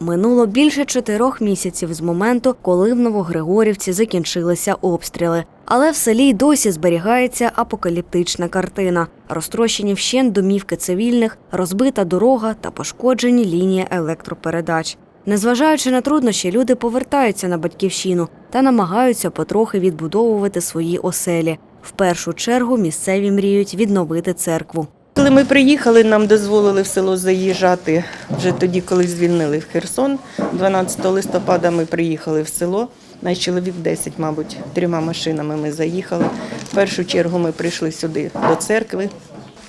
Минуло більше чотирьох місяців з моменту, коли в Новогригорівці закінчилися обстріли. Але в селі й досі зберігається апокаліптична картина: розтрощені вщент домівки цивільних, розбита дорога та пошкоджені лінії електропередач. Незважаючи на труднощі, люди повертаються на батьківщину та намагаються потрохи відбудовувати свої оселі. В першу чергу місцеві мріють відновити церкву. Коли ми приїхали, нам дозволили в село заїжджати вже тоді, коли звільнили в Херсон. 12 листопада ми приїхали в село. Наш чоловік 10, мабуть, трьома машинами ми заїхали. В першу чергу ми прийшли сюди до церкви.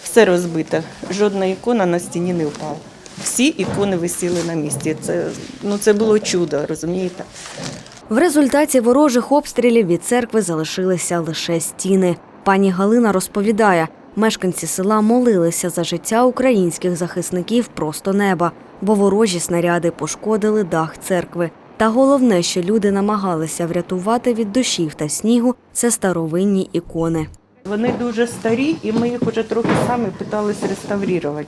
Все розбите. Жодна ікона на стіні не впала. Всі ікони висіли на місці. Це, ну, це було чудо, розумієте? В результаті ворожих обстрілів від церкви залишилися лише стіни. Пані Галина розповідає, мешканці села молилися за життя українських захисників просто неба, бо ворожі снаряди пошкодили дах церкви. Та головне, що люди намагалися врятувати від дощів та снігу, це старовинні ікони. Вони дуже старі, і ми їх вже трохи самі питалися реставрувати.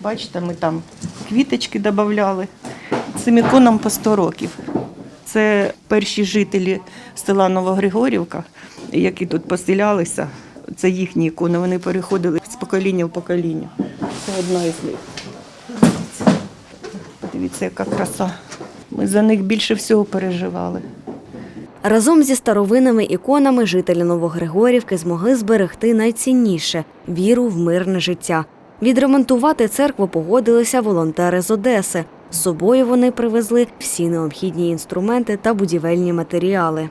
Бачите, ми там квіточки додавали. Цим іконам по 100 років. Це перші жителі села Новогригорівка, які тут поселялися. Це їхні ікони. Вони переходили з покоління в покоління. Це одна із них. Подивіться, яка краса. Ми за них більше всього переживали. Разом зі старовинними іконами жителі Новогригорівки змогли зберегти найцінніше віру в мирне життя. Відремонтувати церкву погодилися волонтери з Одеси. З собою вони привезли всі необхідні інструменти та будівельні матеріали.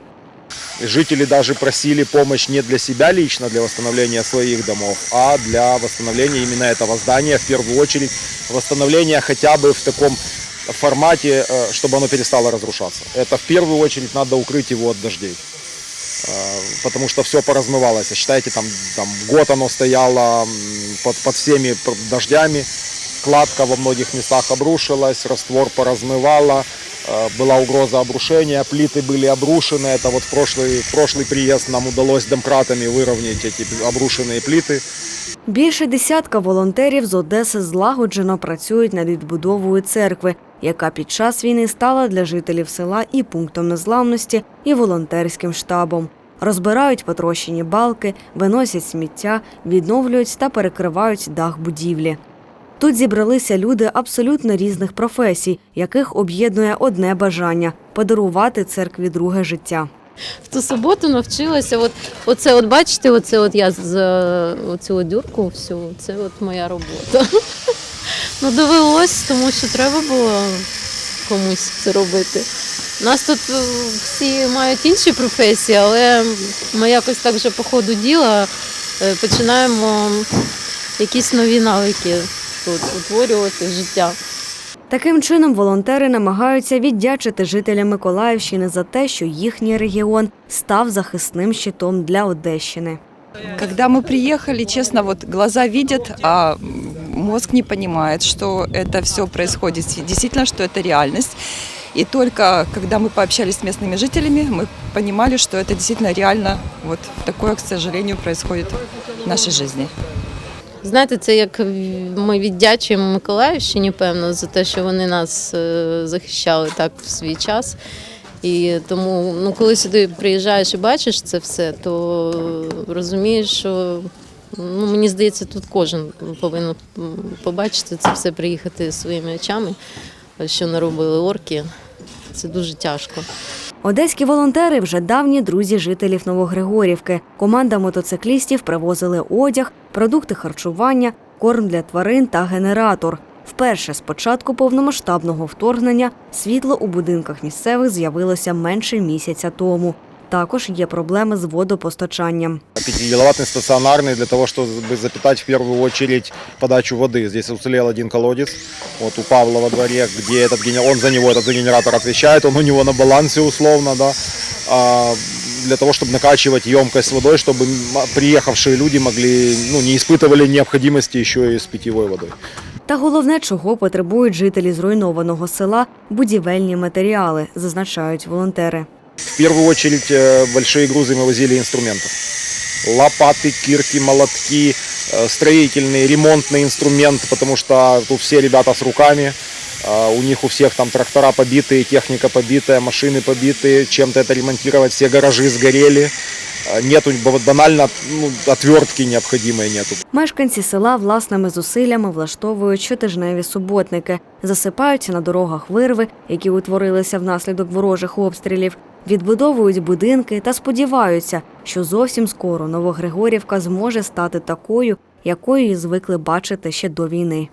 Жители даже просили помощь не для себя лично, для восстановления своих домов, а для восстановления именно этого здания, в первую очередь восстановления хотя бы в таком формате, э, чтобы оно перестало разрушаться. Это в первую очередь надо укрыть его от дождей. Э, Потому что все поразмывалось. Считайте, там, там год оно стояло под, под всеми дождями. Кладка во многих местах обрушилась, раствор поразмывало, э, была угроза обрушения, плиты были обрушены. Это вот в прошлый, в прошлый приезд нам удалось домкратами выровнять эти обрушенные плиты. Більше десятка волонтерів з Одеси злагоджено працюють над відбудовою церкви, яка під час війни стала для жителів села і пунктом незламності, і волонтерським штабом. Розбирають потрощені балки, виносять сміття, відновлюють та перекривають дах будівлі. Тут зібралися люди абсолютно різних професій, яких об'єднує одне бажання подарувати церкві друге життя. в ту суботу навчилася. От, оце, от бачите, оце от я з е, оцю дюрку всю, це от моя робота. Ну, довелось, тому що треба було комусь це робити. Нас тут е, всі мають інші професії, але ми якось так вже по ходу діла е, починаємо якісь нові навики тут утворювати життя. Таким чином, волонтери намагаються віддячити жителям Миколаївщини за те, що їхній регіон став захисним щитом для Одещини. Когда мы приехали, честно, вот глаза видят, а мозг не понимает, что это все происходит, действительно, что это реальность. И только когда мы пообщались с местными жителями, мы понимали, что это действительно реально вот такое, к сожалению, происходит в нашей жизни. Знаєте, це як ми віддячуємо Миколаївщині, певно, за те, що вони нас е, захищали так в свій час. І тому, ну, коли сюди приїжджаєш і бачиш це все, то розумієш, що ну, мені здається, тут кожен повинен побачити це все, приїхати своїми очами, що наробили орки. Це дуже тяжко. Одеські волонтери вже давні друзі жителів Новогригорівки. Команда мотоциклістів привозили одяг, продукти харчування, корм для тварин та генератор. Вперше з початку повномасштабного вторгнення світло у будинках місцевих з'явилося менше місяця тому. Також є проблеми з водопостачанням. 5-киловаттный стационарный для того, чтобы запитать в первую очередь подачу воды. Здесь уцелел один колодец, вот у Павла во дворе, где этот генератор, он за него, этот за генератор отвечает, он у него на балансе условно, да, а, для того, чтобы накачивать емкость водой, чтобы м- приехавшие люди могли, ну, не испытывали необходимости еще и с питьевой водой. Та головне, чого потребують жителі зруйнованого села будівельні матеріали, зазначають волонтери. В первую очередь э, большие грузы мы возили инструментов. Лопаты, кирки, молотки, э, строительный, ремонтный инструмент, потому что тут все ребята с руками. А, У них у всех там трактора побитые, техника побитая, машины побитые, чем-то это ремонтировать, все гаражи сгорели. Нету банально ну, отвертки необходимой нету. Мешканці села власними зусиллями влаштовують щотижневі суботники, засипаються на дорогах вирви, які утворилися внаслідок ворожих обстрілів, відбудовують будинки та сподіваються, що зовсім скоро Новогригорівка зможе стати такою, якою її звикли бачити ще до війни.